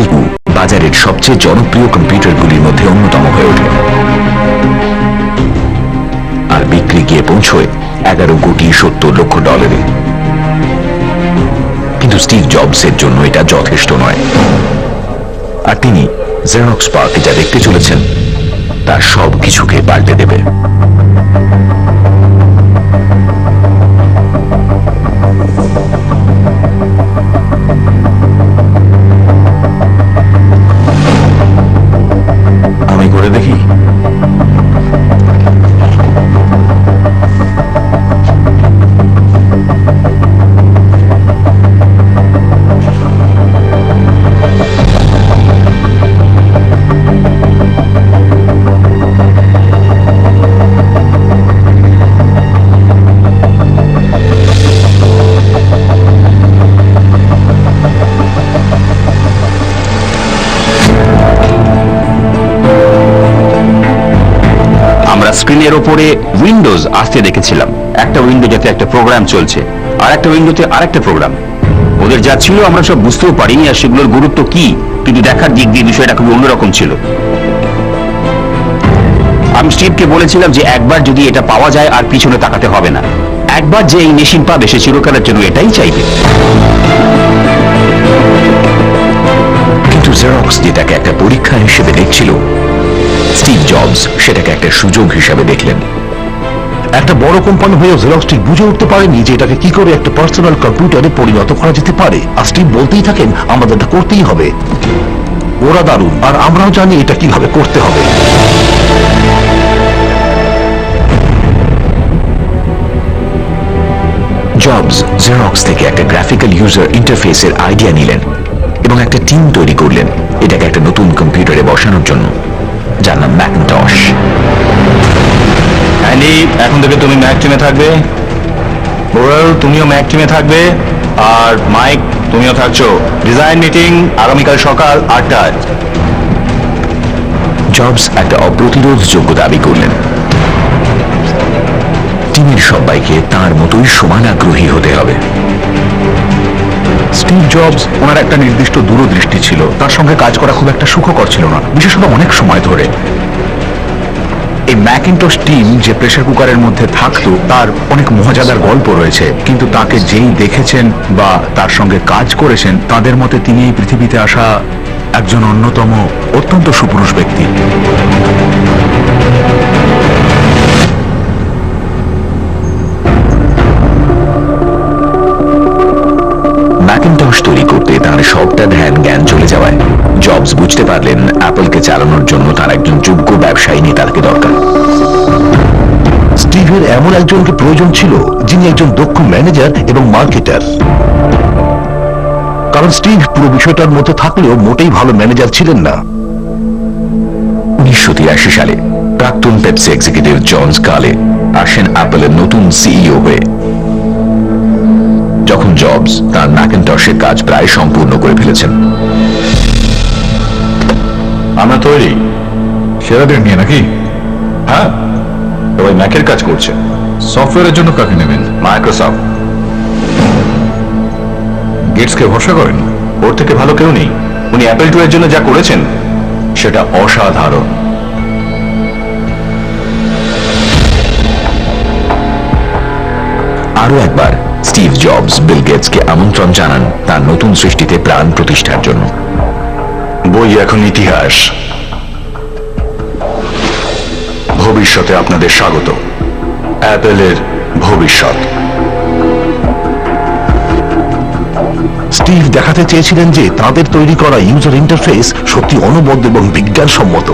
Apple বাজারের সবচেয়ে জনপ্রিয় কম্পিউটারগুলির মধ্যে অন্যতম হয়ে ওঠে। আর বিক্রি গিয়ে পৌঁছয় এগারো কোটি সত্তর লক্ষ ডলারে। কিন্তু স্টিভ জবসের জন্য এটা যথেষ্ট নয়। আর তিনি জেরক্স পার্কে যা দেখতে চলেছেন, তার সব কিছুকে পাল্টে দেবে। স্ক্রিনের ওপরে উইন্ডোজ আসতে দেখেছিলাম। একটা উইন্ডো যাতে একটা প্রোগ্রাম চলছে, আর একটা উইন্ডোতে আরেকটা প্রোগ্রাম ওদের যা ছিল আমরা সব বুঝতেও পারিনি আর সেগুলোর গুরুত্ব কি, কিন্তু দেখার দিক দিয়ে বিষয়টা খুবই অন্যরকম ছিল। আমি স্টিভকে বলেছিলাম যে একবার যদি এটা পাওয়া যায় আর পিছনে তাকাতে হবে না। একবার যে এই মেশিন পাবে সে চিরকালের জন্য এটাই চাইবে। কিন্তু জেরক্স যেটাকে একটা পরীক্ষা হিসেবে দেখছিল স্টিভ জবস সেটাকে একটা সুযোগ হিসেবে দেখলেন। একটা বড় কোম্পানি হয়েও জেরক্স ঠিক বুঝে উঠতে পারেনি যে এটাকে কি করে একটা পার্সোনাল কম্পিউটারে পরিণত করা যেতে পারে। আর স্টিভ বলতেই থাকেন আমাদের এটা করতেই হবে। ওরা দারুণ, আর আমরাও জানি এটা কীভাবে করতে হবে। জবস জেরক্স থেকে একটা গ্রাফিক্যাল ইউজার ইন্টারফেসের আইডিয়া নিলেন এবং একটা টিম তৈরি করলেন। এটাকে একটা নতুন কম্পিউটারে বসানোর জন্য। যার নাম ম্যাকটস অ্যান্ডি এখন থেকে তুমি ম্যাক টিমে থাকবে। বোরাল তুমিও ম্যাক টিমে থাকবে। আর মাইক তুমিও থাকছো। ডিজাইন মিটিং আগামীকাল সকাল আটটায়। জবস একটা অপ্রতিরোধযোগ্য দাবি করলেন। টিমের সবাইকে তার মতোই সমান আগ্রহী হতে হবে। স্টিভ জবস ওনার একটা নির্দিষ্ট দূরদৃষ্টি ছিল। তার সঙ্গে কাজ করা খুব একটা সুখকর ছিল না। বিশেষত অনেক সময় ধরে। এই ম্যাকিনটস টিম যে প্রেসার কুকারের মধ্যে থাকতো, তার অনেক মজাদার গল্প রয়েছে। কিন্তু তাকে যেই দেখেছেন বা তার সঙ্গে কাজ করেছেন, তাদের মতে তিনি এই পৃথিবীতে আসা একজন অন্যতম অত্যন্ত সুপুরুষ ব্যক্তি। তার সবটা ধ্যান জ্ঞান চলে যাওয়ায়। জবস বুঝতে পারলেন অ্যাপলকে চালানোর জন্য তার একজন যোগ্য ব্যবসায়ী নেতাকে দরকার। স্টিভের এমন একজনকে প্রয়োজন ছিল, যিনি একজন দক্ষ ম্যানেজার এবং মার্কেটার। কারণ স্টিভ পুরো বিষয়টার মধ্যে থাকলেও মোটেই ভালো ম্যানেজার ছিলেন না। উনিশশো তিরাশি সালে প্রাক্তন পেপসি এক্সিকিউটিভ জন স্কালে আসেন অ্যাপলের নতুন সিইও হয়ে। যখন জবস তার ম্যাকেন্টসের কাজ প্রায় সম্পূর্ণ করে ফেলেছেন। আমরা তৈরি। সেরাদের নিয়ে নাকি? হ্যাঁ সবাই ম্যাকের কাজ করছে। সফটওয়্যারের জন্য কাকে নেবেন? মাইক্রোসফট। গেটসকে ভরসা করেন? ওর থেকে ভালো কেউ নেই। উনি অ্যাপেল টু এর জন্য যা করেছেন সেটা অসাধারণ। আরও একবার স্টিভ জবস বিল গেটসকে আমন্ত্রণ জানান তার নতুন সৃষ্টিতে প্রাণ প্রতিষ্ঠার জন্য। বই এখন ইতিহাস। ভবিষ্যতে আপনাদের স্বাগত। অ্যাপেলের ভবিষ্যৎ। স্টিভ দেখাতে চেয়েছিলেন যে তাদের তৈরি করা ইউজার ইন্টারফেস সত্যি অনবদ্য এবং বিজ্ঞানসম্মত।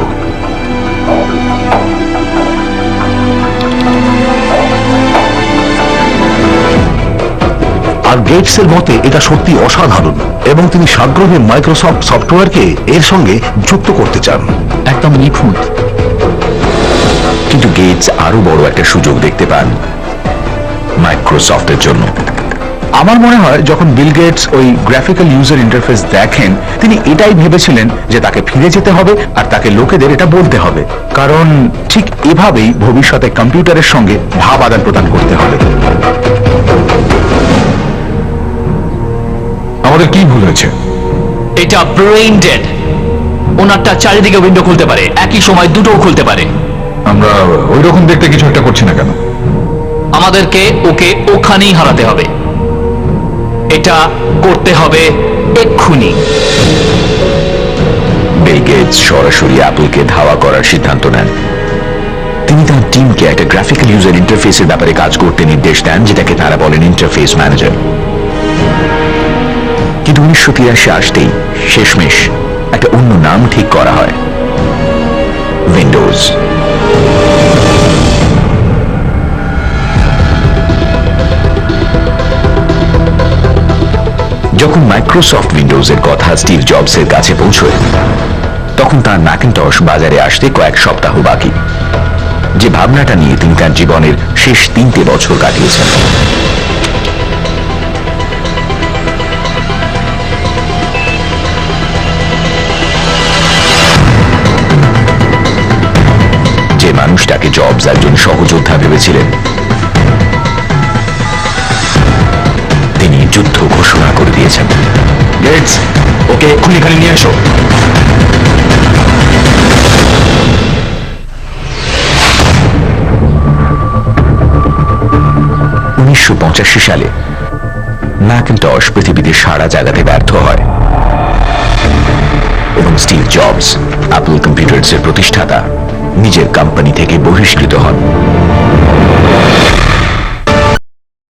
আর গেটসের মতে এটা সত্যি অসাধারণ এবং তিনি সাগ্রহে মাইক্রোসফট সফটওয়্যারকে এর সঙ্গে যুক্ত করতে চান। একদম নিখুঁত। কিন্তু গেটস আরও বড় একটা সুযোগ দেখতে পান মাইক্রোসফটের জন্য। আমার মনে হয় যখন বিল গেটস ওই গ্রাফিক্যাল ইউজার ইন্টারফেস দেখেন তিনি এটাই ভেবেছিলেন যে তাকে ফিরে যেতে হবে আর তাকে লোকেদের এটা বলতে হবে। কারণ ঠিক এভাবেই ভবিষ্যতে কম্পিউটারের সঙ্গে ভাব আদান প্রদান করতে হবে। আমাদের কি ভুল হয়েছে? এটা ব্রেইন ডেড ওনারটা চারিদিকে উইন্ডো খুলতে পারে একই সময় দুটোও খুলতে পারে। আমরা ওই রকম দেখতে কিছু একটা করছি না কেন? আমাদেরকে ওকে ওখানেই হারাতে হবে। এটা করতে হবে এক্ষুনি। বিল গেটস সরাসরি অ্যাপলকে ধাওয়া করার সিদ্ধান্ত নেন। তিনি তার টিমকে একটা গ্রাফিক্যাল ইউজার ইন্টারফেসের ব্যাপারে কাজ করতে নির্দেশ দেন যেটাকে তারা বলেন ইন্টারফেস ম্যানেজার কিন্তু উনিশশো তিরাশি আসতেই শেষমেশ একটা অন্য নাম ঠিক করা হয়। উইন্ডোজ যখন মাইক্রোসফট উইন্ডোজের কথা স্টিভ জবসের কাছে পৌঁছয়, তখন তার ম্যাকিনটস বাজারে আসতে কয়েক সপ্তাহ বাকি। যে ভাবনাটা নিয়ে তিনি তার জীবনের শেষ তিনটে বছর কাটিয়েছেন। একজন সহযোদ্ধা ভেবেছিলেন। তিনি যুদ্ধ ঘোষণা করে দিয়েছেন। গেটস ওকে এক্ষুনি এখানে নিয়ে এসো। উনিশশো পঁচাশি সালে ম্যাকিনটশ পৃথিবীতে সারা জায়গাতে ব্যর্থ হয়। এবং স্টিভ জবস অ্যাপল কম্পিউটার্সের প্রতিষ্ঠাতা নিজের কোম্পানি থেকে বহিষ্কৃত হন।